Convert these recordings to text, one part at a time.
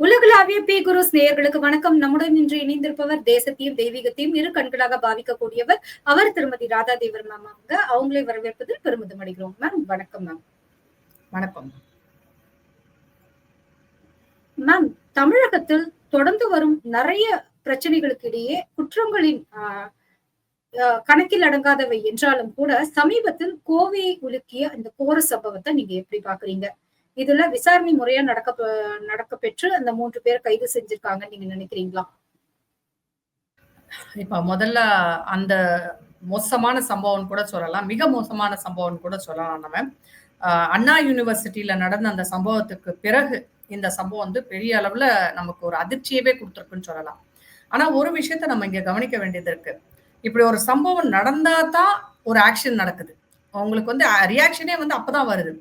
உலகளாவிய பி குரு நேயர்களுக்கு வணக்கம். நம்முடன் இன்று இணைந்திருப்பவர் தேசத்தையும் தெய்வீகத்தையும் இரு கண்களாக பாவிக்கக்கூடியவர் அவர் திருமதி ராதா தேவர் மேம் அவங்க அவங்களை வரவேற்பதில் பெருமிதம் அடைகிறோம் மேம் வணக்கம் மேம் வணக்கம். மேம் தமிழகத்தில் தொடர்ந்து வரும் நிறைய பிரச்சனைகளுக்கு இடையே குற்றங்களின் கணக்கில் அடங்காதவை என்றாலும் கூட சமீபத்தில் கோவையை உலுக்கிய இந்த கோர சம்பவத்தை நீங்க எப்படி பாக்குறீங்க இதுல விசாரணை முறையா நடக்க நடக்க பெற்று அந்த மூன்று பேர் கைது செஞ்சிருக்காங்கன்னு நீங்க நினைக்கிறீங்களா? இப்ப முதல்ல அந்த மோசமான சம்பவம் கூட சொல்லலாம். மிக மோசமான சம்பவம் கூட சொல்லலாம் நம்ம. அண்ணா யூனிவர்சிட்டியில நடந்த அந்த சம்பவத்துக்கு பிறகு இந்த சம்பவம் வந்து பெரிய அளவுல நமக்கு ஒரு அதிர்ச்சியவே கொடுத்துருக்குன்னு சொல்லலாம். ஆனா ஒரு விஷயத்த நம்ம இங்க கவனிக்க வேண்டியது இருக்கு. இப்படி ஒரு சம்பவம் நடந்தா தான் ஒரு ஆக்ஷன் நடக்குது. உங்களுக்கு வந்து ரியாக்ஷனே வந்து அப்பதான் வருது.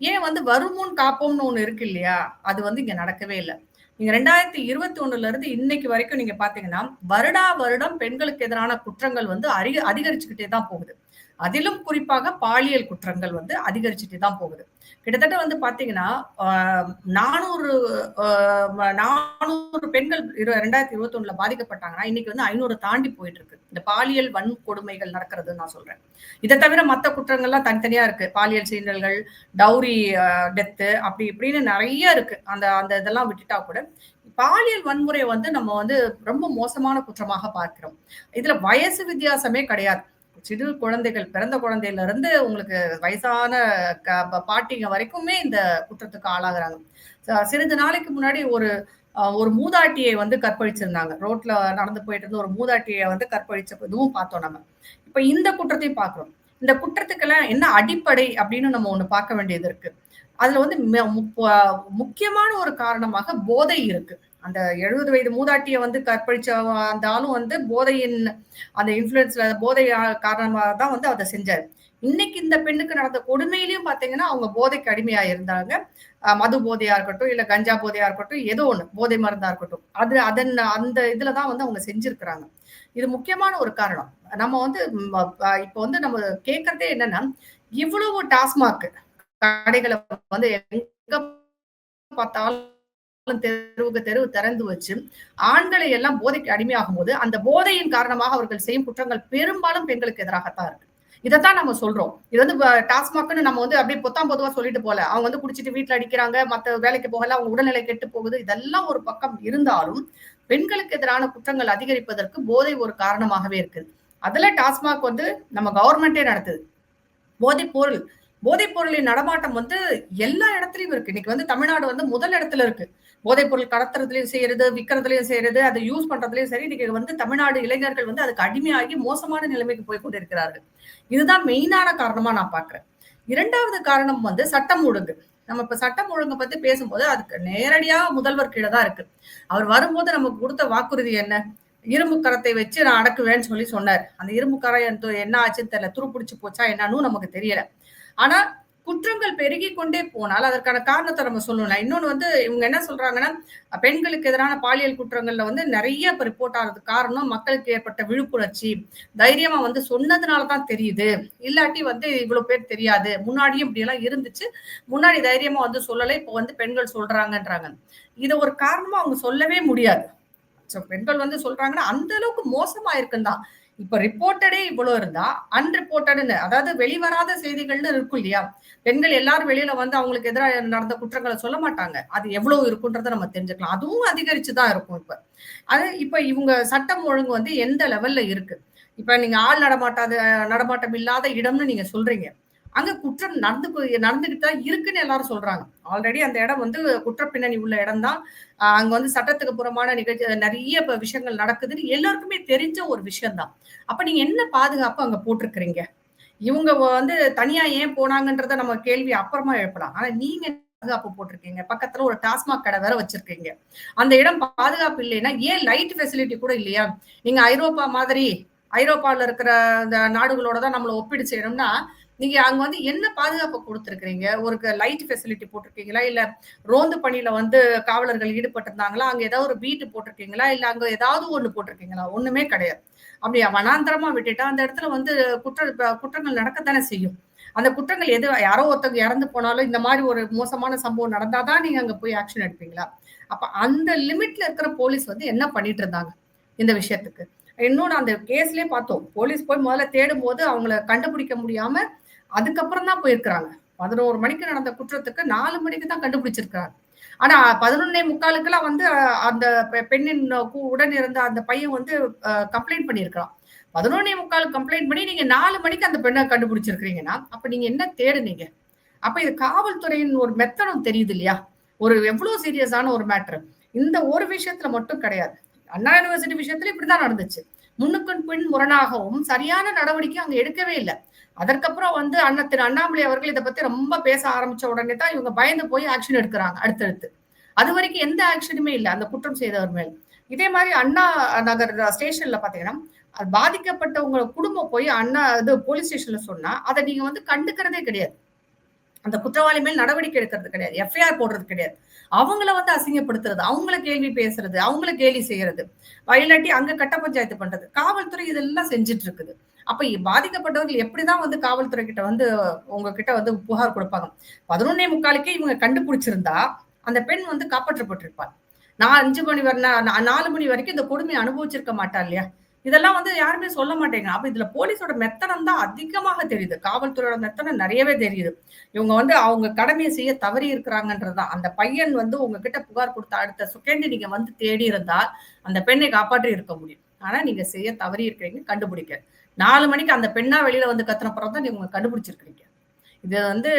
ஏன் வந்து வருமுன் காப்போம்னு ஒண்ணு இருக்கு இல்லையா? அது வந்து இங்க நடக்கவே இல்லை. நீங்க ரெண்டாயிரத்தி இருபத்தி ஒண்ணுல இருந்து இன்னைக்கு வரைக்கும் நீங்க பாத்தீங்கன்னா வருடா வருடம் பெண்களுக்கு எதிரான குற்றங்கள் வந்து அதிக அதிகரிச்சுக்கிட்டே தான் போகுது. அதிலும் குறிப்பாக பாலியல் குற்றங்கள் வந்து அதிகரிச்சுட்டே தான் போகுது. கிட்டத்தட்ட வந்து பாத்தீங்கன்னா ஆஹ் நானூறு ஆஹ் நானூறு பெண்கள் இரு- ரெண்டாயிரத்தி இருபத்தி ஒண்ணுல பாதிக்கப்பட்டாங்கன்னா இன்னைக்கு வந்து ஐநூறு தாண்டி போயிட்டு இருக்கு இந்த பாலியல் வன்கொடுமைகள் நடக்கிறது நான் சொல்றேன். இதை தவிர மத்த குற்றங்கள்லாம் தனித்தனியா இருக்கு. பாலியல் சீண்டல்கள் டவுரி டெத்து அப்படி இப்படின்னு நிறைய இருக்கு. அந்த அந்த இதெல்லாம் விட்டுட்டா கூட பாலியல் வன்முறையை வந்து நம்ம வந்து ரொம்ப மோசமான குற்றமாக பார்க்கிறோம். இதுல வயசு வித்தியாசமே கிடையாது. சிறு குழந்தைகள் பிறந்த குழந்தையில இருந்து உங்களுக்கு வயசான க- ப- பாட்டிங்க வரைக்குமே இந்த குற்றத்துக்கு ஆளாகிறாங்க. சிறிது நாளைக்கு முன்னாடி ஒரு ஒரு மூதாட்டியை வந்து கற்பழிச்சிருந்தாங்க. ரோட்ல நடந்து போயிட்டு இருந்த ஒரு மூதாட்டியை வந்து கற்பழிச்ச இதுவும் பார்த்தோம் நம்ம. இப்ப இந்த குற்றத்தையும் பார்க்குறோம். இந்த குற்றத்துக்கெல்லாம் என்ன அடிப்படை அப்படின்னு நம்ம ஒண்ணு பார்க்க வேண்டியது இருக்கு. அதுல வந்து மு- முக்கியமான ஒரு காரணமாக போதை இருக்கு. அந்த எழுபது வயது மூதாட்டியை வந்து கற்பழிச்ச அந்த ஆளும் வந்து போதையின் அந்த இன்ஃபுளுன்ஸ்ல போதை காரணமாக தான் வந்து அதை செஞ்சாரு. இன்னைக்கு இந்த பெண்ணுக்கு நடந்த கொடுமையிலையும் பாத்தீங்கன்னா அவங்க போதைக்கு அடிமையா இருந்தாங்க. மது போதையா இருக்கட்டும் இல்ல கஞ்சா போதையா இருக்கட்டும் ஏதோ ஒண்ணு போதை மருந்தா இருக்கட்டும். அது அதன் அந்த இதுலதான் வந்து அவங்க செஞ்சிருக்கிறாங்க. இது முக்கியமான ஒரு காரணம். நம்ம வந்து இப்போ இப்ப வந்து நம்ம கேட்கறதே என்னன்னா இவ்வளவு டாஸ்மாக் கடைகளை வந்து எங்க பார்த்தாலும் தெருவுக்கு தெருவு திறந்து வச்சு ஆண்களை எல்லாம் போதைக்கு அடிமையாகும் போது அந்த போதையின் காரணமாக அவர்கள் செய்யும் குற்றங்கள் பெரும்பாலும் பெண்களுக்கு எதிராகத்தான் இருக்கு. இதைத்தான் நம்ம சொல்றோம். இது வந்து டாஸ்மாக்னு நம்ம வந்து அப்படியே பொத்தாம் பொதுவா சொல்லிட்டு போல அவங்க வந்து குடிச்சிட்டு வீட்டுல அடிக்கிறாங்க மத்த வேலைக்கு போகல அவங்க உடல்நிலை கெட்டு போகுது. இதெல்லாம் ஒரு பக்கம் இருந்தாலும் பெண்களுக்கு எதிரான குற்றங்கள் அதிகரிப்பதற்கு போதை ஒரு காரணமாகவே இருக்குது அதுல டாஸ்மாக் வந்து நம்ம கவர்மெண்டே நடத்துது. போதைப் பொருள். போதைப் பொருளின் நடமாட்டம் வந்து எல்லா இடத்துலயும் இருக்கு. இன்னைக்கு வந்து தமிழ்நாடு வந்து முதல் இடத்துல இருக்கு. போதைப் பொருள் கடத்துறதுலயும் செய்யறது விற்கிறதுலயும் செய்யறது அதை யூஸ் பண்றதுலயும் சரி இன்னைக்கு வந்து தமிழ்நாடு இளைஞர்கள் வந்து அதுக்கு அடிமையாகி மோசமான நிலைமைக்கு போய் கொண்டிருக்கிறார்கள். இதுதான் மெயினான காரணமா நான் பாக்குறேன் இரண்டாவது காரணம் வந்து சட்டம் ஒழுங்கு. நம்ம இப்ப சட்டம் ஒழுங்கை பத்தி பேசும்போது அதுக்கு நேரடியா முதல்வர் கீழே தான் இருக்கு. அவர் வரும்போது நமக்கு கொடுத்த வாக்குறுதி என்ன? இரும்பு கரத்தை வச்சு நான் அடக்குவேன்னு சொல்லி சொன்னார். அந்த இரும்பு கரை என்ன ஆச்சுன்னு தெரியல. துருப்பிடிச்சு போச்சா என்னன்னு நமக்கு தெரியல. ஆனா குற்றங்கள் பெருகி கொண்டே போனால் அதற்கான காரணத்தை நம்ம சொல்லணும். இன்னொன்று வந்து இவங்க என்ன சொல்றாங்கன்னா பெண்களுக்கு எதிரான பாலியல் குற்றங்கள்ல வந்து நிறைய இப்போ ரிப்போர்ட் ஆகிறதுக்கு காரணம் மக்களுக்கு ஏற்பட்ட விழிப்புணர்ச்சி. தைரியமா வந்து சொன்னதுனால தான் தெரியுது. இல்லாட்டி வந்து இவ்வளவு பேர் தெரியாது. முன்னாடியும் இப்படியெல்லாம் இருந்துச்சு. முன்னாடி தைரியமா வந்து சொல்லலை. இப்போ வந்து பெண்கள் சொல்றாங்கன்றாங்க. இதை ஒரு காரணமா அவங்க சொல்லவே முடியாது. பெண்கள் வந்து சொல்றாங்கன்னா அந்த அளவுக்கு மோசமா இருக்குன்னு இப்ப ரிப்போர்ட்டடே இவ்வளவு இருந்தா அன்ரிப்போர்ட்டடுன்னு அதாவது வெளிவராத செய்திகள்னு இருக்கும் இல்லையா? பெண்கள் எல்லாரும் வெளியில வந்து அவங்களுக்கு எதிராக நடந்த குற்றங்களை சொல்ல மாட்டாங்க. அது எவ்வளவு இருக்குன்றத நம்ம தெரிஞ்சுக்கலாம். அதுவும் அதிகரிச்சுதான் இருக்கும் இப்ப. அது இப்ப இவங்க சட்டம் ஒழுங்கு வந்து எந்த லெவல்ல இருக்கு? இப்ப நீங்க ஆள் நடமாட்டாத நடமாட்டம் இல்லாத இடம்னு நீங்க சொல்றீங்க. அங்க குற்றம் நடந்து போய்- நடந்துகிட்டு தான் இருக்குன்னு எல்லாரும் சொல்றாங்க. ஆல்ரெடி அந்த இடம் வந்து குற்ற பின்னணி உள்ள இடம் தான் அங்க வந்து சட்டத்துக்கு புறமான நிகழ்ச்சி நிறைய விஷயங்கள் நடக்குதுன்னு எல்லாருக்குமே தெரிஞ்ச ஒரு விஷயம் தான் அப்ப நீங்க என்ன பாதுகாப்பு அங்க போட்டிருக்கிறீங்க? இவங்க வந்து தனியா ஏன் போனாங்கன்றத நம்ம கேள்வி அப்புறமா எழுப்பலாம். ஆனா நீங்க பாதுகாப்பு போட்டிருக்கீங்க? பக்கத்துல ஒரு டாஸ்மாக் கடை வேற வச்சிருக்கீங்க. அந்த இடம் பாதுகாப்பு இல்லைன்னா ஏன் லைட் ஃபெசிலிட்டி கூட இல்லையா? நீங்க ஐரோப்பா மாதிரி ஐரோப்பாவில் இருக்கிற அந்த நாடுகளோட தான் நம்மளை ஒப்பீடு செய்யணும்னா நீங்க அங்க வந்து என்ன பாதுகாப்பு கொடுத்துருக்கீங்க ஒரு லைட் ஃபெசிலிட்டி போட்டிருக்கீங்களா? இல்ல ரோந்து பணியில வந்து காவலர்கள் ஈடுபட்டிருந்தாங்களா? அங்க ஏதாவது ஒரு வீட்டு போட்டிருக்கீங்களா? இல்ல அங்க ஏதாவது ஒண்ணு போட்டிருக்கீங்களா? ஒண்ணுமே கிடையாது. அப்படி வனாந்தரமா விட்டுட்டா அந்த இடத்துல வந்து குற்ற குற்றங்கள் நடக்கத்தானே செய்யும். அந்த குற்றங்கள் எது யாரோ ஒருத்தவங்க இறந்து போனாலும் இந்த மாதிரி ஒரு மோசமான சம்பவம் நடந்தாதான் நீங்க அங்க போய் ஆக்ஷன் எடுப்பீங்களா? அப்ப அந்த லிமிட்ல இருக்கிற போலீஸ் வந்து என்ன பண்ணிட்டு இருந்தாங்க இந்த விஷயத்துக்கு? இன்னொன்னு அந்த கேஸ்லயே பார்த்தோம். போலீஸ் போய் முதல்ல தேடும் போது அவங்கள கண்டுபிடிக்க முடியாம அதுக்கப்புறம் தான் போயிருக்கிறாங்க. பதினோரு மணிக்கு நடந்த குற்றத்துக்கு நாலு மணிக்கு தான் கண்டுபிடிச்சிருக்காங்க ஆனா பதினொன்னே முக்காலுக்கெல்லாம் வந்து அந்த பெண்ணின் உடன் இருந்த அந்த பையன் வந்து கம்ப்ளைண்ட் பண்ணியிருக்கலாம் பதினொன்னே முக்கால் கம்ப்ளைண்ட் பண்ணி நீங்க நாலு மணிக்கு அந்த பெண்ணை கண்டுபிடிச்சிருக்கிறீங்கன்னா அப்ப நீங்க என்ன தேடுனீங்க? அப்ப இது காவல்துறையின் ஒரு மெத்தனம் தெரியுது இல்லையா? ஒரு எவ்வளவு சீரியஸான ஒரு மேட்ரு இந்த ஒரு விஷயத்துல மட்டும் கிடையாது. அண்ணா யூனிவர்சிட்டி விஷயத்துல இப்படிதான் நடந்துச்சு. முன்னுக்கும் பின் முரணாகவும் சரியான நடவடிக்கை அங்க எடுக்கவே இல்லை. அதற்கப்புறம் வந்து அண்ணா திரு அண்ணாமலை அவர்கள் இதை பத்தி ரொம்ப பேச ஆரம்பிச்ச உடனே தான் இவங்க பயந்து போய் ஆக்ஷன் எடுக்கிறாங்க அடுத்தடுத்து. அது வரைக்கும் எந்த ஆக்ஷனுமே இல்லை அந்த குற்றம் செய்தவர் மேல். இதே மாதிரி அண்ணா நகர் ஸ்டேஷன்ல பாத்தீங்கன்னா பாதிக்கப்பட்டவங்க குடும்பம் போய் அண்ணா இது போலீஸ் ஸ்டேஷன்ல சொன்னா அதை நீங்க வந்து கண்டுக்கிறதே கிடையாது. அந்த குற்றவாளி மேல் நடவடிக்கை எடுக்கிறது கிடையாது. எஃப்ஐஆர் போடுறது கிடையாது. அவங்கள வந்து அசிங்கப்படுத்துறது அவங்கள கேள்வி பேசுறது அவங்கள கேலி செய்யறது வயலாட்டி அங்க கட்ட பஞ்சாயத்து பண்றது காவல்துறை இதெல்லாம் செஞ்சுட்டு இருக்குது அப்ப பாதிக்கப்பட்டவர்கள் எப்படிதான் வந்து காவல்துறை கிட்ட வந்து உங்ககிட்ட வந்து புகார் கொடுப்பாங்க? பதினொன்னே முக்காலுக்கே இவங்க கண்டுபிடிச்சிருந்தா அந்த பெண் வந்து காப்பாற்றப்பட்டிருப்பார் நான் அஞ்சு மணி வரை நாலு மணி வரைக்கும் இந்த கொடுமையை அனுபவிச்சிருக்க மாட்டா இல்லையா? இதெல்லாம் வந்து யாருமே சொல்ல மாட்டேங்க அப்ப இதுல போலீஸோட மெத்தனம் தான் அதிகமாக தெரியுது. காவல்துறையோட மெத்தனம் நிறையவே தெரியுது. இவங்க வந்து அவங்க கடமையை செய்ய தவறி இருக்கிறாங்கன்றதுதான் அந்த பையன் வந்து உங்ககிட்ட புகார் கொடுத்த அடுத்த செகண்ட் நீங்க வந்து தேடி இருந்தால் அந்த பெண்ணை காப்பாற்றி இருக்க முடியும். ஆனா நீங்க செய்ய தவறி இருக்கிறீங்க கண்டுபிடிக்க. நாலு மணிக்கு அந்த பெண்ணா வெளியில வந்து கத்துன பிறகு தான் நீங்க கண்டுபிடிச்சிருக்கீங்க இது வந்து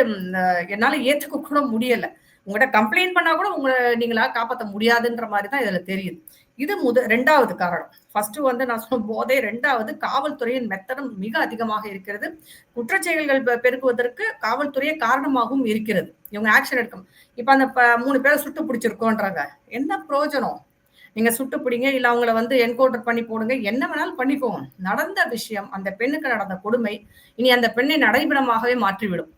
என்னால ஏற்றுக்க கூட முடியல. உங்கள்கிட்ட கம்ப்ளைண்ட் பண்ணா கூட உங்களை நீங்களா காப்பாற்ற முடியாதுன்ற மாதிரி தான் இதுல தெரியுது. இது முத ரெண்டாவது காரணம். ஃபர்ஸ்ட் வந்து நான் சொன்ன போதே ரெண்டாவது காவல்துறையின் மெத்தடம் மிக அதிகமாக இருக்கிறது. குற்றச்செயல்கள் பெருக்குவதற்கு காவல்துறையே காரணமாகவும் இருக்கிறது. இவங்க ஆக்ஷன் எடுக்கும். இப்ப அந்த மூணு பேரை சுட்டு பிடிச்சிருக்கோன்றாங்க. என்ன பிரயோஜனம்? நீங்க சுட்டு பிடிங்க இல்ல அவங்கள வந்து என்கவுண்டர் பண்ணி போடுங்க என்ன வேணாலும் பண்ணிக்கோங்க. நடந்த விஷயம் அந்த பெண்ணுக்கு நடந்த கொடுமை இனி அந்த பெண்ணை நடைபெறமாகவே மாற்றிவிடும்.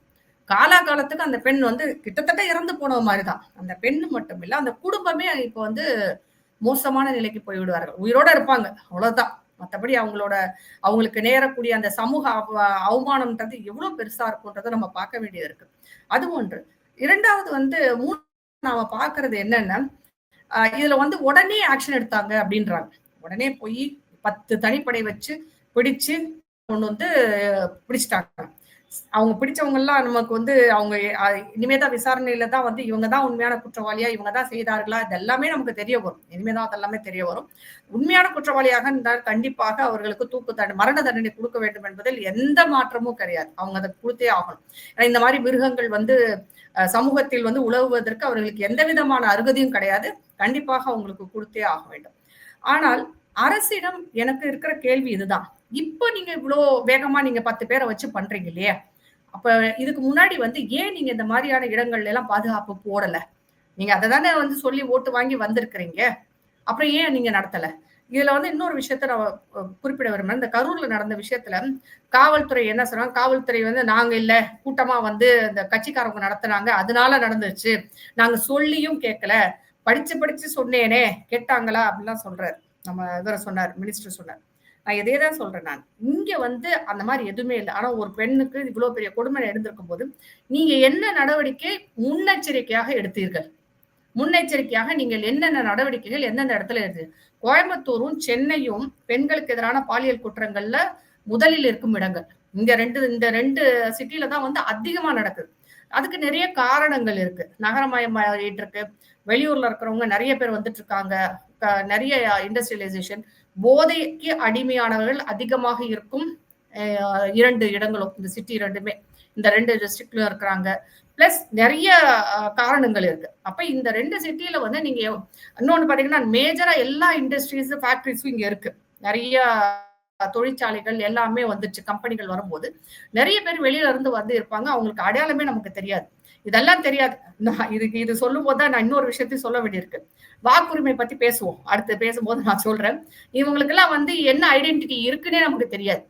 காலாகாலத்துக்கு அந்த பெண் வந்து கிட்டத்தட்ட இறந்து போன மாதிரிதான். அந்த பெண்ணு மட்டும் இல்ல அந்த குடும்பமே இப்போ வந்து மோசமான நிலைக்கு போய்விடுவார்கள். உயிரோட இருப்பாங்க. அவ்வளவுதான். மற்றபடி அவங்களோட அவங்களுக்கு நேரக்கூடிய அந்த சமூக அவமானம்ன்றது எவ்வளவு பெருசா இருக்கும்ன்றத நம்ம பார்க்க வேண்டியது இருக்கு. அது ஒன்று. இரண்டாவது வந்து மூணு நாம பாக்குறது என்னன்னா இதுல வந்து உடனே ஆக்ஷன் எடுத்தாங்க அப்படின்றாங்க. உடனே போய் பத்து தனிப்படை வச்சு பிடிச்சு ஒன்று வந்து பிடிச்சிட்டாங்க. அவங்க பிடிச்சவங்க எல்லாம் நமக்கு வந்து அவங்க இனிமேதான் விசாரணையில தான் வந்து இவங்க தான் உண்மையான குற்றவாளியா இவங்க தான் செய்தார்களா இது எல்லாமே நமக்கு தெரிய வரும். இனிமேதான் அதெல்லாமே தெரிய வரும். உண்மையான குற்றவாளியாக இருந்தால் கண்டிப்பாக அவர்களுக்கு தூக்கு தண்டனை மரண தண்டனை கொடுக்க வேண்டும் என்பதில் எந்த மாற்றமும் கிடையாது. அவங்க அதை கொடுத்தே ஆகணும். ஏன்னா இந்த மாதிரி மிருகங்கள் வந்து சமூகத்தில் வந்து உழவுவதற்கு அவர்களுக்கு எந்த விதமான அருகதையும் கிடையாது. கண்டிப்பாக அவங்களுக்கு கொடுத்தே ஆக வேண்டும். ஆனால் அரசிடம் எனக்கு இருக்கிற கேள்வி இதுதான். இப்போ நீங்க இவ்வளோ வேகமா நீங்க பத்து பேரை வச்சு பண்றீங்க இல்லையா? அப்ப இதுக்கு முன்னாடி வந்து ஏன் நீங்க இந்த மாதிரியான இடங்கள்ல எல்லாம் பாதுகாப்பு போடல? நீங்க அதை தானே வந்து சொல்லி ஓட்டு வாங்கி வந்திருக்கிறீங்க. அப்புறம் ஏன் நீங்க நடத்தல? இதுல வந்து இன்னொரு விஷயத்த நான் குறிப்பிட விரும்புறேன். இந்த கரூர்ல நடந்த விஷயத்துல காவல்துறை என்ன சொல்றாங்க காவல்துறை வந்து நாங்க இல்ல கூட்டமா வந்து இந்த கட்சிக்காரவங்க நடத்துனாங்க. அதனால நடந்துச்சு நாங்க சொல்லியும் கேட்கல படிச்சு படிச்சு சொன்னேனே கேட்டாங்களா? அப்படிலாம் சொல்றாரு. நம்ம இவரை சொன்னார் மினிஸ்டர் சொன்னார். நான் இதே தான் சொல்றேன் நான். இங்க வந்து அந்த மாதிரி எதுவுமே இல்லை. ஆனா ஒரு பெண்ணுக்கு இவ்வளவு பெரிய கொடுமை எடுந்திருக்கும் போது நீங்க என்ன நடவடிக்கை முன்னெச்சரிக்கையாக எடுத்தீர்கள்? முன்னெச்சரிக்கையாக நீங்கள் என்னென்ன நடவடிக்கைகள் எந்தெந்த இடத்துல எடுத்து கோயம்புத்தூரும் சென்னையும் பெண்களுக்கு எதிரான பாலியல் குற்றங்கள்ல முதலில் இருக்கும் இடங்கள். இங்க ரெண்டு இந்த ரெண்டு சிட்டில தான் வந்து அதிகமா நடக்குது. அதுக்கு நிறைய காரணங்கள் இருக்கு. நகரமயமாயிட்டு இருக்கு. வெளியூர்ல இருக்கிறவங்க நிறைய பேர் வந்துட்டு இருக்காங்க. நிறைய இண்டஸ்ட்ரியலைசேஷன் போதைக்கு அடிமையானவர்கள் அதிகமாக இருக்கும் இரண்டு இடங்களும் இந்த சிட்டி இரண்டுமே. இந்த ரெண்டு டிஸ்ட்ரிக்ட்லயும் இருக்கிறாங்க. பிளஸ் நிறைய காரணங்கள் இருக்கு. அப்ப இந்த ரெண்டு சிட்டியில வந்து நீங்க இன்னொன்னு பாத்தீங்கன்னா மேஜரா எல்லா இண்டஸ்ட்ரீஸ் ஃபேக்டரிஸும் இங்க இருக்கு. நிறைய தொழிற்சாலைகள் எல்லாமே வந்துச்சு கம்பெனிகள் வரும்போது நிறைய பேர் வெளியில இருந்து வந்து இருப்பாங்க. அவங்களுக்கு அடையாளமே நமக்கு தெரியாது. இதெல்லாம் தெரியாது. இதுக்கு இது சொல்லும் போது தான் நான் இன்னொரு விஷயத்தையும் சொல்ல வேண்டியிருக்கு. வாக்குரிமை பத்தி பேசுவோம். அடுத்து பேசும்போது நான் சொல்றேன். இவங்களுக்கு எல்லாம் வந்து என்ன ஐடென்டிட்டி இருக்குன்னே நமக்கு தெரியாது.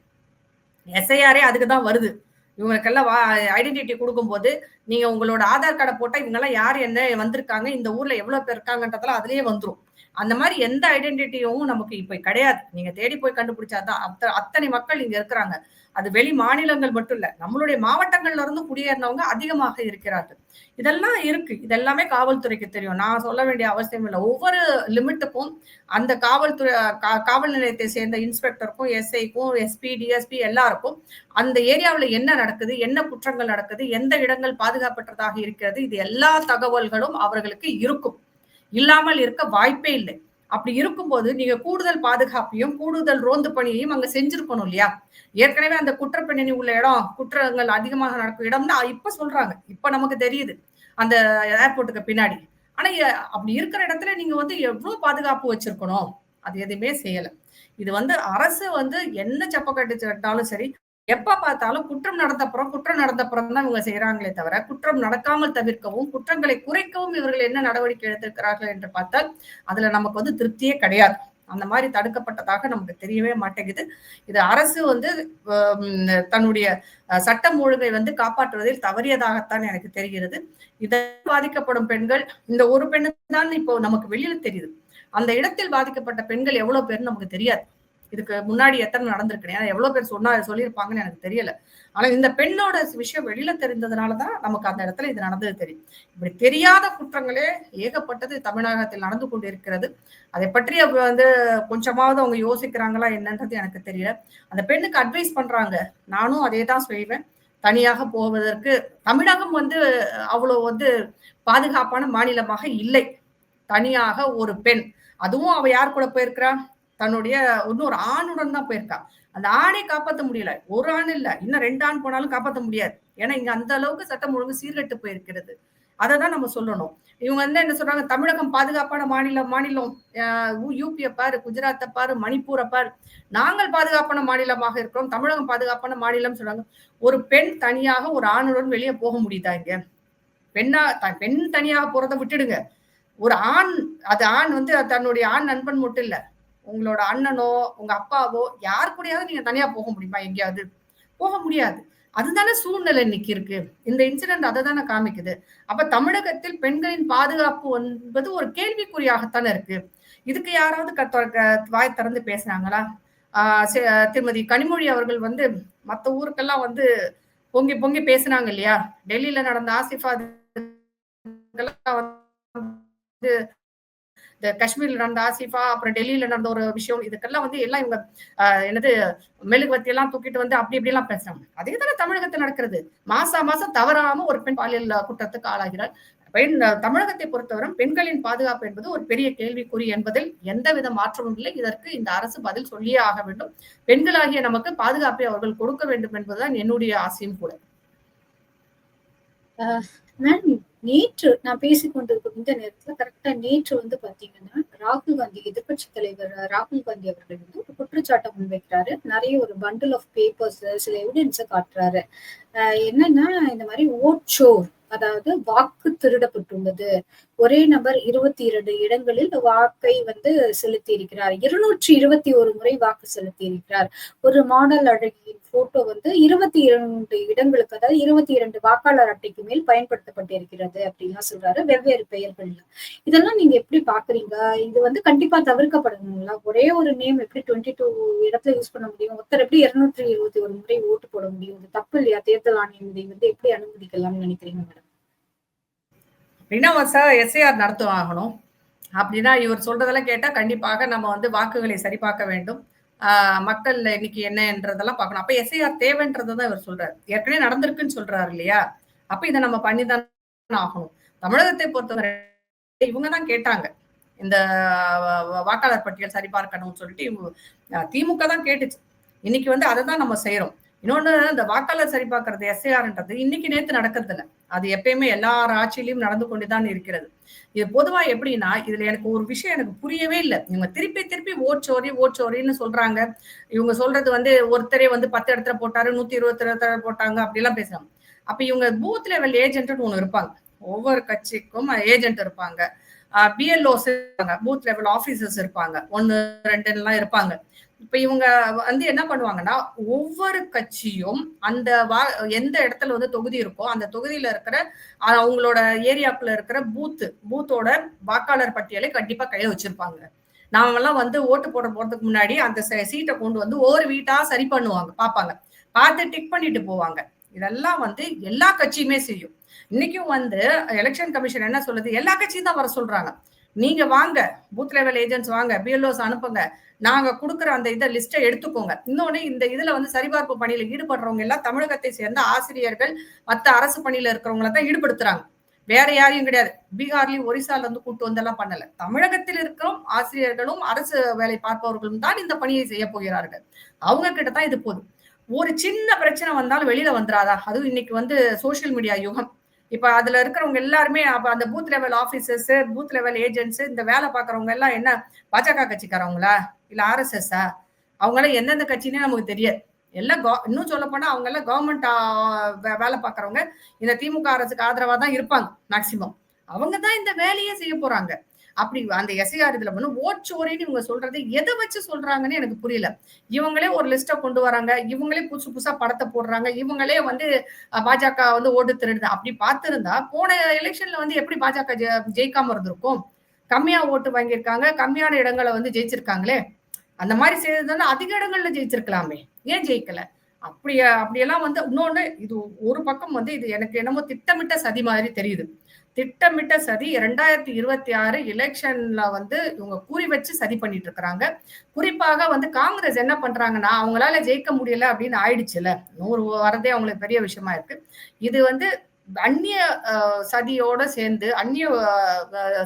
எஸ்ஐஆரே அதுக்கு தான் வருது. இவங்களுக்கெல்லாம் வா ஐடென்டிட்டி கொடுக்கும்போது நீங்க உங்களோட ஆதார் கார்டை போட்டா இவங்கெல்லாம் யார் என்ன வந்திருக்காங்க இந்த ஊர்ல எவ்வளவு பேர் இருக்காங்கன்றதெல்லாம் அதுலயே வந்துரும். அந்த மாதிரி எந்த ஐடென்டிட்டியும் நமக்கு இப்ப கிடையாது. நீங்க தேடி போய் கண்டுபிடிச்சாதான் அத்த அத்தனை மக்கள் இங்க இருக்கிறாங்க. அது வெளி மாநிலங்கள் மட்டும் இல்ல நம்மளுடைய மாவட்டங்கள்ல இருந்து குடியேறினவங்க அதிகமாக இருக்கிறார்கள். இதெல்லாம் இருக்கு. இதெல்லாமே காவல்துறைக்கு தெரியும். நான் சொல்ல வேண்டிய அவசியம் இல்லை. ஒவ்வொரு லிமிட்டுக்கும் அந்த காவல்துறை காவல் நிலையத்தை சேர்ந்த இன்ஸ்பெக்டருக்கும் எஸ்ஐக்கும் எஸ்பி டிஎஸ்பி எல்லாருக்கும் அந்த ஏரியாவில் என்ன நடக்குது என்ன குற்றங்கள் நடக்குது எந்த இடங்கள் பாதுகாப்பற்றதாக இருக்கிறது இது எல்லா தகவல்களும் அவர்களுக்கு இருக்கும். இல்லாமல் இருக்க வாய்ப்பே இல்லை. அப்படி இருக்கும்போது நீங்க கூடுதல் பாதுகாப்பையும் கூடுதல் ரோந்து பணியையும் அங்க செஞ்சிருக்கணும் இல்லையா? ஏற்கனவே அந்த குற்றப்பின்னணி உள்ள இடம் குற்றங்கள் அதிகமாக நடக்கும் இடம்னு இப்ப சொல்றாங்க. இப்ப நமக்கு தெரியுது. அந்த ஏர்போர்ட்டுக்கு பின்னாடி. ஆனா அப்படி இருக்கிற இடத்துல நீங்க வந்து எவ்வளவு பாதுகாப்பு வச்சிருக்கணும்? அது எதுவுமே செய்யல. இது வந்து அரசு வந்து என்ன செப்ப கட்டிட்டாலும் சரி எப்ப பார்த்தாலும் குற்றம் நடந்தப்புறம் குற்றம் நடந்தப்புறம் தான் இவங்க செய்யறாங்களே தவிர குற்றம் நடக்காமல் தவிர்க்கவும் குற்றங்களை குறைக்கவும் இவர்கள் என்ன நடவடிக்கை எடுத்திருக்கிறார்கள் என்று பார்த்தால் அதுல நமக்கு வந்து திருப்தியே கிடையாது. அந்த மாதிரி தடுக்கப்பட்டதாக நமக்கு தெரியவே மாட்டேங்குது. இது அரசு வந்து தன்னுடைய சட்டம் ஒழுங்கை வந்து காப்பாற்றுவதில் தவறியதாகத்தான் எனக்கு தெரிகிறது. இதன் பாதிக்கப்படும் பெண்கள் இந்த ஒரு பெண்ணு தான் இப்போ நமக்கு வெளியில தெரியுது. அந்த இடத்தில் பாதிக்கப்பட்ட பெண்கள் எவ்வளவு பேர் நமக்கு தெரியாது. இதுக்கு முன்னாடி எத்தனை நடந்திருக்கு ஏன்னா எவ்வளவு பேர் சொன்னா சொல்லியிருப்பாங்கன்னு எனக்கு தெரியல. ஆனா இந்த பெண்ணோட விஷயம் வெளியில தெரிந்ததுனாலதான் நமக்கு அந்த இடத்துல இது நடந்தது தெரியும். இப்படி தெரியாத குற்றங்களே ஏகப்பட்டது தமிழகத்தில் நடந்து கொண்டு இருக்கிறது அதை பற்றி வந்து கொஞ்சமாவது அவங்க யோசிக்கிறாங்களா என்னன்றது எனக்கு தெரியல. அந்த பெண்ணுக்கு அட்வைஸ் பண்றாங்க. நானும் அதே தான் செய்வேன். தனியாக போவதற்கு தமிழகம் வந்து அவ்வளவு வந்து பாதுகாப்பான மாநிலமாக இல்லை. தனியாக ஒரு பெண். அதுவும் அவ யார் கூட போயிருக்கிறா? தன்னுடைய இன்னொரு ஆணுடன் தான் போயிருக்கா. அந்த ஆணை காப்பாற்ற முடியல. ஒரு ஆண் இல்ல. இன்னும் ரெண்டு ஆண் போனாலும் காப்பாற்ற முடியாது. ஏன்னா இங்க அந்த அளவுக்கு சட்டம் ஒழுங்கு சீர்கட்டு போயிருக்கிறது. அதை தான் நம்ம சொல்லணும். இவங்க வந்து என்ன சொல்றாங்க? தமிழகம் பாதுகாப்பான மாநிலம் மாநிலம் யூபியை பாரு குஜராத்தை பாரு மணிப்பூரை பாரு. நாங்கள் பாதுகாப்பான மாநிலமாக இருக்கிறோம். தமிழகம் பாதுகாப்பான மாநிலம் சொல்றாங்க. ஒரு பெண் தனியாக ஒரு ஆணுடன் வெளியே போக முடியுதா இங்க? பெண்ணா பெண் தனியாக போறதை விட்டுடுங்க. ஒரு ஆண் அது ஆண் வந்து தன்னுடைய ஆண் நண்பன் மட்டும் இல்லை. உங்களோட அண்ணனோ உங்க அப்பாவோ யார் கூடயாவது நீங்க தனியா போக முடியுமா எங்கேயாவது? போக முடியாது. அதுதானே சூழ்நிலை இன்னைக்கு இருக்கு. இந்த இன்சிடென்ட் அதை தானே காமிக்குது. அப்ப தமிழகத்தில் பெண்களின் பாதுகாப்பு என்பது ஒரு கேள்விக்குறியாகத்தானே இருக்கு. இதுக்கு யாராவது கத்த வாய் திறந்து பேசுனாங்களா? ஆஹ் திருமதி கனிமொழி அவர்கள் வந்து மத்த ஊருக்கெல்லாம் வந்து பொங்கி பொங்கி பேசினாங்க இல்லையா? டெல்லியில நடந்த ஆசிஃபா வந்து இந்த காஷ்மீர்ல நடந்த ஆசிஃபா அப்புறம் டெல்லியில நடந்த ஒரு விஷயம் இதுக்கெல்லாம் வந்து எல்லாம் இவங்க என்னது மெழுகுவத்தி எல்லாம் தூக்கிட்டு வந்து அப்படி இப்படி எல்லாம் பேசுறாங்க. அதே தானே தமிழகத்தில் நடக்கிறது. மாசா மாசம் தவறாம ஒரு பெண் பாலியல் குற்றத்துக்கு ஆளாகிறார் பெண் தமிழகத்தை பொறுத்தவரை பெண்களின் பாதுகாப்பு என்பது ஒரு பெரிய கேள்விக்குறி என்பதில் எந்தவித மாற்றமும் இல்லை. இதற்கு இந்த அரசு பதில் சொல்லியே ஆக வேண்டும். பெண்களாகிய நமக்கு பாதுகாப்பை அவர்கள் கொடுக்க வேண்டும் என்பதுதான் என்னுடைய ஆசையும் கூட. மேம் நேற்று நான் பேசிக்கொண்டிருக்கும் இந்த நேரத்துல கரெக்டா நேற்று வந்து பாத்தீங்கன்னா ராகுல் காந்தி எதிர்கட்சி தலைவர் ராகுல் காந்தி அவர்கள் வந்து ஒரு குற்றச்சாட்டை முன்வைக்கிறாரு. நிறைய ஒரு பண்டில் ஆஃப் பேப்பர்ஸ் சில எவிடன்ஸை காட்டுறாரு. என்னன்னா இந்த மாதிரி ஓட்சோர் அதாவது வாக்கு திருடப்பட்டுள்ளது. ஒரே நபர் இருபத்தி இரண்டு இடங்களில் வாக்கை வந்து செலுத்தி இருக்கிறார் இருநூற்றி இருபத்தி ஒரு முறை வாக்கு செலுத்தி இருக்கிறார் ஒரு மாடல் அழகியின் போட்டோ வந்து இருபத்தி இரண்டு இடங்களுக்கு அதாவது இருபத்தி இரண்டு வாக்காளர் அட்டைக்கு மேல் பயன்படுத்தப்பட்டிருக்கிறது அப்படின்லாம் சொல்றாரு. வெவ்வேறு பெயர்கள்ல. இதெல்லாம் நீங்க எப்படி பாக்குறீங்க? இது வந்து கண்டிப்பா தவிர்க்கப்படணுங்களா ஒரே ஒரு நேம் எப்படி டுவெண்ட்டி டூ இடத்துல யூஸ் பண்ண முடியும்? ஒருத்தர் எப்படி இருநூற்றி இருபத்தி ஒரு முறை ஓட்டு போட முடியும்? இது தப்பு இல்லையா? தேர்தல் ஆணையம் இதை வந்து எப்படி அனுமதிக்கலாம்னு நினைக்கிறீங்க மேடம்? அப்படின்னா சார் எஸ்ஐஆர் நடத்த ஆகணும் அப்படின்னா இவர் சொல்றதெல்லாம் கேட்டா கண்டிப்பாக நம்ம வந்து வாக்குகளை சரிபார்க்க வேண்டும். மக்கள் இன்னைக்கு என்னன்றதெல்லாம் பார்க்கணும். அப்ப எஸ்ஐஆர் தேவைன்றதை தான் இவர் சொல்றாரு. ஏற்கனவே நடந்திருக்குன்னு சொல்றாரு இல்லையா? அப்ப இதை நம்ம பண்ணி தான் ஆகணும். தமிழகத்தை பொறுத்தவரை இவங்க தான் கேட்டாங்க. இந்த வாக்காளர் பட்டியல் சரிபார்க்கணும்னு சொல்லிட்டு திமுக தான் கேட்டுச்சு. இன்னைக்கு வந்து அதை தான் நம்ம செய்யறோம் இன்னொன்னு இந்த வாக்காளர் சரிபார்க்கறது எஸ்ஐஆர்ன்றது இன்னைக்கு நேத்து நடக்கிறது இல்லை அது எப்பயுமே எல்லா ஆட்சியிலையும் நடந்து கொண்டுதான் இருக்கிறது. இது பொதுவா எப்படின்னா இதுல எனக்கு ஒரு விஷயம் எனக்கு புரியவே இல்லை. இவங்க திருப்பி திருப்பி ஓட்சோரி ஓட்சோரின்னு சொல்றாங்க. இவங்க சொல்றது வந்து ஒருத்தரே வந்து பத்து இடத்துல போட்டாரு நூத்தி இருபத்தி இடத்துல போட்டாங்க அப்படிலாம் பேசுறாங்க. அப்ப இவங்க பூத் லெவல் ஏஜென்ட்னு ஒண்ணு இருப்பாங்க. ஒவ்வொரு கட்சிக்கும் ஏஜென்ட் இருப்பாங்க. பிஎல்ஓஸ் இருப்பாங்க. பூத் லெவல் ஆபீசர்ஸ் இருப்பாங்க. ஒன்னு ரெண்டு எல்லாம் இருப்பாங்க. இப்ப இவங்க வந்து என்ன பண்ணுவாங்கன்னா ஒவ்வொரு கட்சியும் அந்த வா எந்த இடத்துல வந்து தொகுதி இருக்கோ அந்த தொகுதியில இருக்கிற அவங்களோட ஏரியாக்குள்ள இருக்கிற பூத்து பூத்தோட வாக்காளர் பட்டியலை கண்டிப்பா கையில வச்சிருப்பாங்க. நாமெல்லாம் வந்து ஓட்டு போட போறதுக்கு முன்னாடி அந்த ச- சீட்டை கொண்டு வந்து ஒவ்வொரு வீட்டா சரி பண்ணுவாங்க பார்ப்பாங்க. பார்த்து டிக் பண்ணிட்டு போவாங்க. இதெல்லாம் வந்து எல்லா கட்சியுமே செய்யும். இன்னைக்கும் வந்து எலெக்ஷன் கமிஷன் என்ன சொல்லுது? எல்லா கட்சியும் தான் வர சொல்றாங்க. நீங்க வாங்க பூத் லெவல் ஏஜென்ட்ஸ் வாங்க பிஎல்ஓஸ் அனுப்புங்க. நாங்க கொடுக்குற அந்த இதை லிஸ்ட்டை எடுத்துக்கோங்க. இன்னொன்னு இந்த இதுல வந்து சரிபார்ப்பு பணியில ஈடுபடுறவங்க எல்லாம் தமிழகத்தை சேர்ந்த ஆசிரியர்கள் மத்த அரசு பணியில இருக்கிறவங்கள தான் ஈடுபடுத்துறாங்க. வேற யாரையும் கிடையாது. பீகார்லயும் ஒரிசால இருந்து கூட்டு வந்தெல்லாம் பண்ணல. தமிழகத்தில் இருக்கிறோம் ஆசிரியர்களும் அரசு வேலை பார்ப்பவர்களும் தான் இந்த பணியை செய்ய போகிறார்கள். அவங்க கிட்ட தான் இது போதும். ஒரு சின்ன பிரச்சனை வந்தாலும் வெளியில வந்துடாதா அதுவும் இன்னைக்கு வந்து சோசியல் மீடியா யுகம். இப்ப அதுல இருக்கிறவங்க எல்லாருமே அப்ப அந்த booth level officers booth level agents இந்த வேலை பாக்குறவங்க எல்லாம் என்ன பாஜக கட்சிக்காரவங்களா? இல்ல ஆர்எஸ்எஸ்ஸா அவங்க எல்லாம் எந்தெந்த கட்சினே நமக்கு தெரியாது. எல்லாம் இன்னும் சொல்ல போனா அவங்க எல்லாம் கவர்மெண்ட் வேலை பாக்குறவங்க இந்த திமுக அரசுக்கு ஆதரவா தான் இருப்பாங்க மேக்சிமம் அவங்க தான் இந்த வேலையே செய்ய போறாங்க. அப்படி அந்த எஸ்ஐஆர் இதுல வந்து ஓச்சோரின்னு இவங்க சொல்றது எதை வச்சு சொல்றாங்கன்னு எனக்கு புரியல. இவங்களே ஒரு லிஸ்ட கொண்டு வராங்க. இவங்களே புதுசு புதுசா படத்தை போடுறாங்க. இவங்களே வந்து பாஜக வந்து ஓட்டு திருடுது. அப்படி பார்த்திருந்தா போன எலெக்ஷன்ல வந்து எப்படி பாஜக ஜெ- ஜெயிக்காம இருந்திருக்கும்? கம்மியா ஓட்டு வாங்கியிருக்காங்க. கம்மியான இடங்களை வந்து ஜெயிச்சிருக்காங்களே. அந்த மாதிரி செய்ததுன்னா அதிக இடங்கள்ல ஜெயிச்சிருக்கலாமே. ஏன் ஜெயிக்கல? அப்படியா அப்படியெல்லாம் வந்து இன்னொன்னு இது ஒரு பக்கம் வந்து இது எனக்கு என்னமோ திட்டமிட்ட சதி மாதிரி தெரியுது. திட்டமிட்ட சதி இரண்டாயிரத்தி இருபத்தி ஆறு எலெக்ஷன்ல வந்து இவங்க கூறி வச்சு சதி பண்ணிட்டு இருக்கிறாங்க. குறிப்பாக வந்து காங்கிரஸ் என்ன பண்றாங்கன்னா அவங்களால ஜெயிக்க முடியல அப்படின்னு ஆயிடுச்சுல. நூறு வரதே அவங்களுக்கு பெரிய விஷயமா இருக்கு. இது வந்து அந்நிய சதியோட சேர்ந்து அந்நிய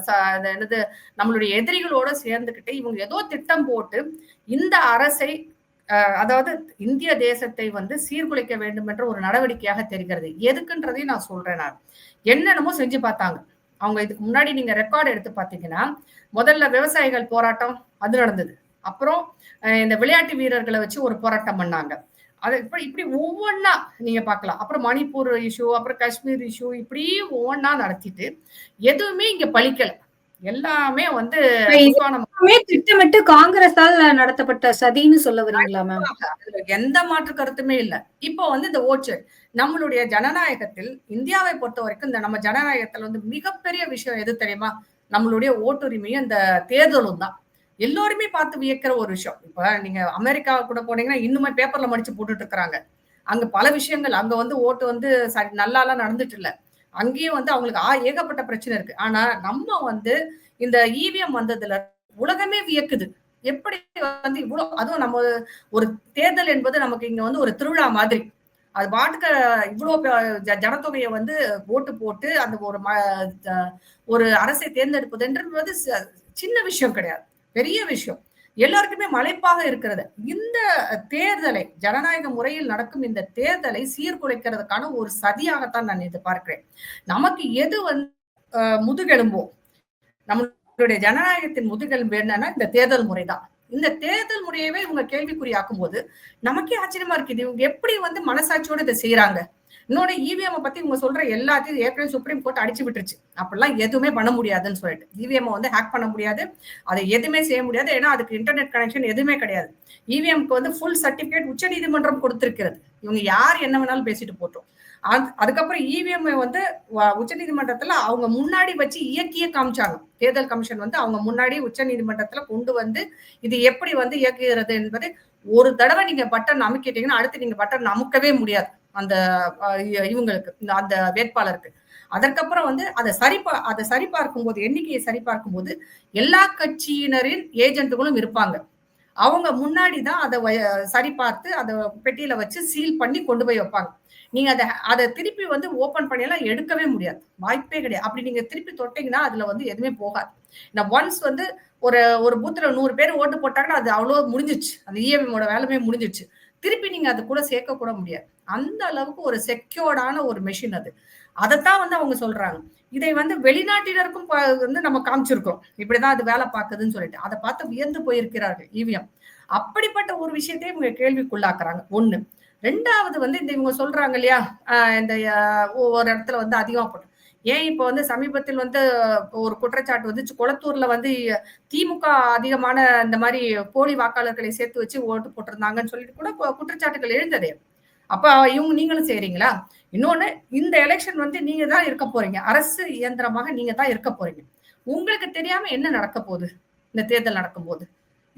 ச- என்னது நம்மளுடைய எதிரிகளோட சேர்ந்துக்கிட்டு இவங்க ஏதோ திட்டம் போட்டு இந்த அரசை அதாவது இந்திய தேசத்தை வந்து சீர்குலைக்க வேண்டும் என்ற ஒரு நடவடிக்கையாக தெரிகிறது. எதுக்குன்றதையும் நான் சொல்றேன் நான். என்னென்னமோ செஞ்சு பார்த்தாங்க. அவங்க இதுக்கு முன்னாடி நீங்க ரெக்கார்டு எடுத்து பார்த்தீங்கன்னா முதல்ல விவசாயிகள் போராட்டம் அது நடந்தது. அப்புறம் இந்த விளையாட்டு வீரர்களை வச்சு ஒரு போராட்டம் பண்ணாங்க. அது இப்படி இப்படி ஒவ்வொன்றா நீங்க பார்க்கலாம். அப்புறம் மணிப்பூர் இஷ்யூ அப்புறம் காஷ்மீர் இஷ்யூ இப்படி ஒவ்வொன்றா நடத்திட்டு எதுவுமே இங்க பழிக்கலை. எல்லாமே வந்து எல்லாமே திட்டமிட்டு காங்கிரஸால் நடத்தப்பட்ட சதின்னு சொல்ல வரீங்களா மேம் எந்த மாற்று கருத்துமே இல்ல. இப்போ வந்து இந்த ஓட்டு நம்மளுடைய ஜனநாயகத்தில் இந்தியாவை பொறுத்த வரைக்கும் இந்த நம்ம ஜனநாயகத்துல வந்து மிகப்பெரிய விஷயம் எது தெரியுமா? நம்மளுடைய ஓட்டுரிமையும் இந்த தேர்தலும் தான். எல்லோருமே பார்த்து வியக்கிற ஒரு விஷயம். இப்ப நீங்க அமெரிக்கா கூட போனீங்கன்னா இன்னுமே பேப்பர்ல மடிச்சு போட்டுட்டு இருக்கிறாங்க. அங்க பல விஷயங்கள். அங்க வந்து ஓட்டு வந்து சரி நல்லாலாம் நடந்துட்டு இல்ல. அங்கேயும் வந்து அவங்களுக்கு ஆ ஏகப்பட்ட பிரச்சனை இருக்கு. ஆனா நம்ம வந்து இந்த இவிஎம் வந்ததுல உலகமே வியக்குது. எப்படி வந்து இவ்வளவு அதுவும் நம்ம ஒரு தேர்தல் என்பது நமக்கு இங்க வந்து ஒரு திருவிழா மாதிரி. அது பாட்டுக்க இவ்வளவு ஜனத்தொகையை வந்து ஓட்டு போட்டு அந்த ஒரு ம ஒரு அரசை தேர்ந்தெடுப்பதுன்றது ச- சின்ன விஷயம் கிடையாது. பெரிய விஷயம். எல்லாருக்குமே மலைப்பாக இருக்கிறது. இந்த தேர்தலை ஜனநாயக முறையில் நடக்கும் இந்த தேர்தலை சீர்குலைக்கிறதுக்கான ஒரு சதியாகத்தான் நான் இது பார்க்கிறேன். நமக்கு எது வந்து முதுகெலும்போ? நம்மளுடைய ஜனநாயகத்தின் முதுகெலும்பு என்னன்னா இந்த தேர்தல் முறைதான். இந்த தேர்தல் முறையவே இவங்க கேள்விக்குறியாக்கும் போது நமக்கே ஆச்சரியமா இருக்குது இவங்க எப்படி வந்து மனசாட்சியோட இதை செய்யறாங்க இன்னொரு இவிஎம் பத்தி இவங்க சொல்ற எல்லாத்தையும் ஏற்கனவே சுப்ரீம் கோர்ட் அடிச்சு விட்டுருச்சு. அப்படிலாம் எதுவுமே பண்ண முடியாதுன்னு சொல்லிட்டு. இவிஎம் வந்து ஹேக் பண்ண முடியாது. அதை எதுவுமே செய்ய முடியாது. ஏன்னா அதுக்கு இன்டர்நெட் கனெக்ஷன் எதுவுமே கிடையாது. இவிஎம்க்கு வந்து ஃபுல் சர்டிபிகேட் உச்ச நீதிமன்றம் கொடுத்திருக்கிறது. இவங்க யார் என்ன வேணாலும் பேசிட்டு போட்டோம். அது- அதுக்கப்புறம் இவிஎம் வந்து உச்ச நீதிமன்றத்துல அவங்க முன்னாடி வச்சு இயக்கிய காமிச்சாங்க. தேர்தல் கமிஷன் வந்து அவங்க முன்னாடி உச்ச நீதிமன்றத்துல கொண்டு வந்து இது எப்படி வந்து இயக்குகிறது என்பது ஒரு தடவை நீங்க பட்டன் அமுக்கிட்டீங்கன்னா அடுத்து நீங்க பட்டன் அமுக்கவே முடியாது. அந்த இவங்களுக்கு இந்த அந்த வேட்பாளருக்கு. அதற்கப்புறம் வந்து அதை சரி அதை சரிபார்க்கும் போது எண்ணிக்கையை சரிபார்க்கும் போது எல்லா கட்சியினரின் ஏஜென்ட்டுகளும் இருப்பாங்க. அவங்க முன்னாடி தான் அதை சரி சரிபார்த்து அதை பெட்டியில வச்சு சீல் பண்ணி கொண்டு போய் வைப்பாங்க. நீங்க அதை அதை திருப்பி வந்து ஓபன் பண்ணியெல்லாம் எடுக்கவே முடியாது. வாய்ப்பே கிடையாது. அப்படி நீங்க திருப்பி தொட்டீங்கன்னா அதுல வந்து எதுவுமே போகாது. நான் ஒன்ஸ் வந்து ஒரு ஒரு பூத்துல நூறு பேர் ஓட்டு போட்டாங்கன்னா அது அவ்வளோ முடிஞ்சிச்சு அந்த இஎம்ஓட வேலையுமே முடிஞ்சிச்சு திருப்பி நீங்க அது கூட சேர்க்க கூட முடியாது. அந்த அளவுக்கு ஒரு செக்யூர்டான ஒரு மெஷின் அது. அதைத்தான் வந்து அவங்க சொல்றாங்க. இதை வந்து வெளிநாட்டினருக்கும் வந்து நம்ம காமிச்சிருக்கோம். இப்படிதான் அது வேலை பார்க்குதுன்னு சொல்லிட்டு. அதை பார்த்து வியந்து போயிருக்கிறார்கள் இவிஎம். அப்படிப்பட்ட ஒரு விஷயத்தை இவங்க கேள்விக்குள்ளாக்குறாங்க. ஒண்ணு. ரெண்டாவது வந்து இந்த இவங்க சொல்றாங்க இல்லையா? ஆஹ் இந்த ஒரு இடத்துல வந்து அதிகமா போட்டு. ஏன் இப்போ வந்து சமீபத்தில் வந்து ஒரு குற்றச்சாட்டு வந்துச்சு? கொளத்தூர்ல வந்து திமுக அதிகமான இந்த மாதிரி போலி வாக்காளர்களை சேர்த்து வச்சு ஓட்டு போட்டிருந்தாங்கன்னு சொல்லிட்டு கூட குற்றச்சாட்டுகள் எழுந்தது. அப்ப இவங்க நீங்களும் செய்றீங்களா? இன்னொன்னு இந்த எலெக்ஷன் வந்து நீங்க தான் இருக்க போறீங்க. அரசு இயந்திரமாக நீங்க தான் இருக்க போறீங்க. உங்களுக்கு தெரியாம என்ன நடக்க போகுது? இந்த தேர்தல் நடக்கும்போது.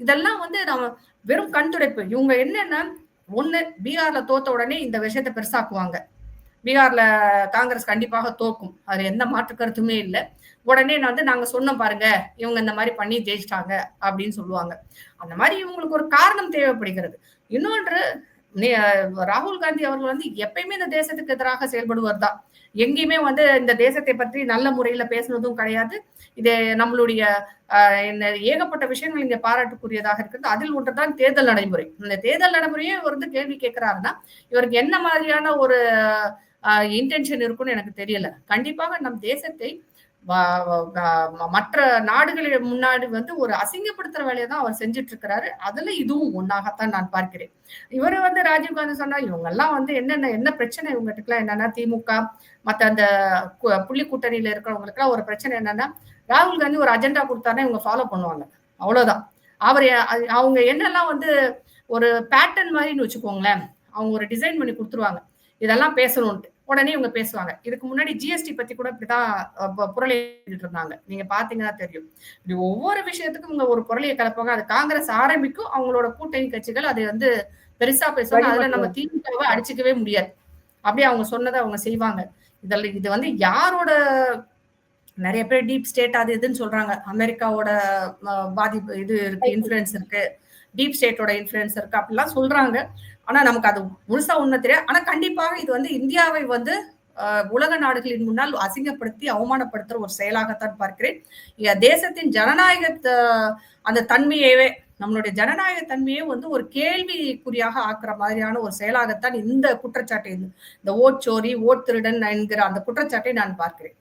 இதெல்லாம் வந்து நம்ம வெறும் கண் துடைப்பு இவங்க என்னன்னா ஒண்ணு பீகார்ல தோத்த உடனே இந்த விஷயத்தை பெருசாக்குவாங்க. பீகார்ல காங்கிரஸ் கண்டிப்பாக தோக்கும். அது எந்த மாற்று கருத்துமே இல்லை. உடனே நான் வந்து நாங்க சொன்னோம் பாருங்க இவங்க இந்த மாதிரி பண்ணி ஜெயிச்சிட்டாங்க அப்படின்னு சொல்லுவாங்க. அந்த மாதிரி இவங்களுக்கு ஒரு காரணம் தேவைப்படுகிறது. இன்னொன்று ராகுல் காந்தி அவர்கள் வந்து எப்பயுமே இந்த தேசத்துக்கு எதிராக செயல்படுவார் தான். எங்கேயுமே வந்து இந்த தேசத்தை பற்றி நல்ல முறையில பேசுனதும் கிடையாது. இது நம்மளுடைய ஆஹ், இந்த ஏகப்பட்ட விஷயங்கள் இங்க பாராட்டுக்குரியதாக இருக்குது. அதில் ஒன்றுதான் தேர்தல் நடைமுறை. இந்த தேர்தல் நடைமுறையே இவர் வந்து கேள்வி கேட்கிறாருன்னா இவருக்கு என்ன மாதிரியான ஒரு இன்டென்ஷன் இருக்கும்னு எனக்கு தெரியல. கண்டிப்பாக நம் தேசத்தை மற்ற நாடுகளில் முன்னாடி வந்து ஒரு அசிங்கப்படுத்துற வேலையை தான் அவர் செஞ்சுட்டு இருக்கிறாரு அதுல இதுவும் ஒன்னாகத்தான் நான் பார்க்கிறேன். இவர் வந்து ராஜீவ்காந்தி சொன்னா இவங்க எல்லாம் வந்து என்னென்ன என்ன பிரச்சனை இவங்ககிட்ட என்னன்னா திமுக மத்த அந்த கு- புள்ளி கூட்டணியில இருக்கிறவங்களுக்கு எல்லாம் ஒரு பிரச்சனை என்னன்னா ராகுல் காந்தி ஒரு அஜெண்டா கொடுத்தாருன்னா இவங்க ஃபாலோ பண்ணுவாங்க. அவ்வளவுதான். அவர் அவங்க என்னெல்லாம் வந்து ஒரு பேட்டர்ன் மாதிரின்னு வச்சுக்கோங்களேன். அவங்க ஒரு டிசைன் பண்ணி கொடுத்துருவாங்க. இதெல்லாம் பேசணும்ட்டு உடனே இவங்க பேசுவாங்க. இதுக்கு முன்னாடி ஜிஎஸ்டி பத்தி கூட இப்படிதான் புரளி எழுதிட்டு இருந்தாங்க. நீங்க பாத்தீங்கன்னா தெரியும். இப்படி ஒவ்வொரு விஷயத்துக்கும் இவங்க ஒரு புரளியை கலப்பாங்க அது காங்கிரஸ் ஆரம்பிக்கும். அவங்களோட கூட்டணி கட்சிகள் அதை வந்து பெருசா பேசுவாங்க. அதுல நம்ம திமுகவை அடிச்சுக்கவே முடியாது. அப்படியே அவங்க சொன்னதை அவங்க செய்வாங்க. இதெல்லாம் இது வந்து யாரோட நிறைய பேர் டீப் ஸ்டேட் அது இதுன்னு சொல்றாங்க. அமெரிக்காவோட பாதிப்பு இது இருக்கு இன்ஃபுளுன்ஸ் இருக்கு. டீப் ஸ்டேட்டோட இன்ஃபுளுன்ஸ் இருக்கு. அப்படிலாம் சொல்றாங்க. ஆனா நமக்கு அது முழுசா உண்மை தெரியாது. ஆனா கண்டிப்பாக இது வந்து இந்தியாவை வந்து உலக நாடுகளின் முன்னால் அசிங்கப்படுத்தி அவமானப்படுத்துற ஒரு செயலாகத்தான் பார்க்கிறேன். தேசத்தின் ஜனநாயக த- அந்த தன்மையவே நம்மளுடைய ஜனநாயக தன்மையே வந்து ஒரு கேள்விக்குறியாக ஆக்குற மாதிரியான ஒரு செயலாகத்தான் இந்த குற்றச்சாட்டை இந்த ஓட் சோரி ஓட் திருடன் என்கிற அந்த குற்றச்சாட்டை நான் பார்க்கிறேன்.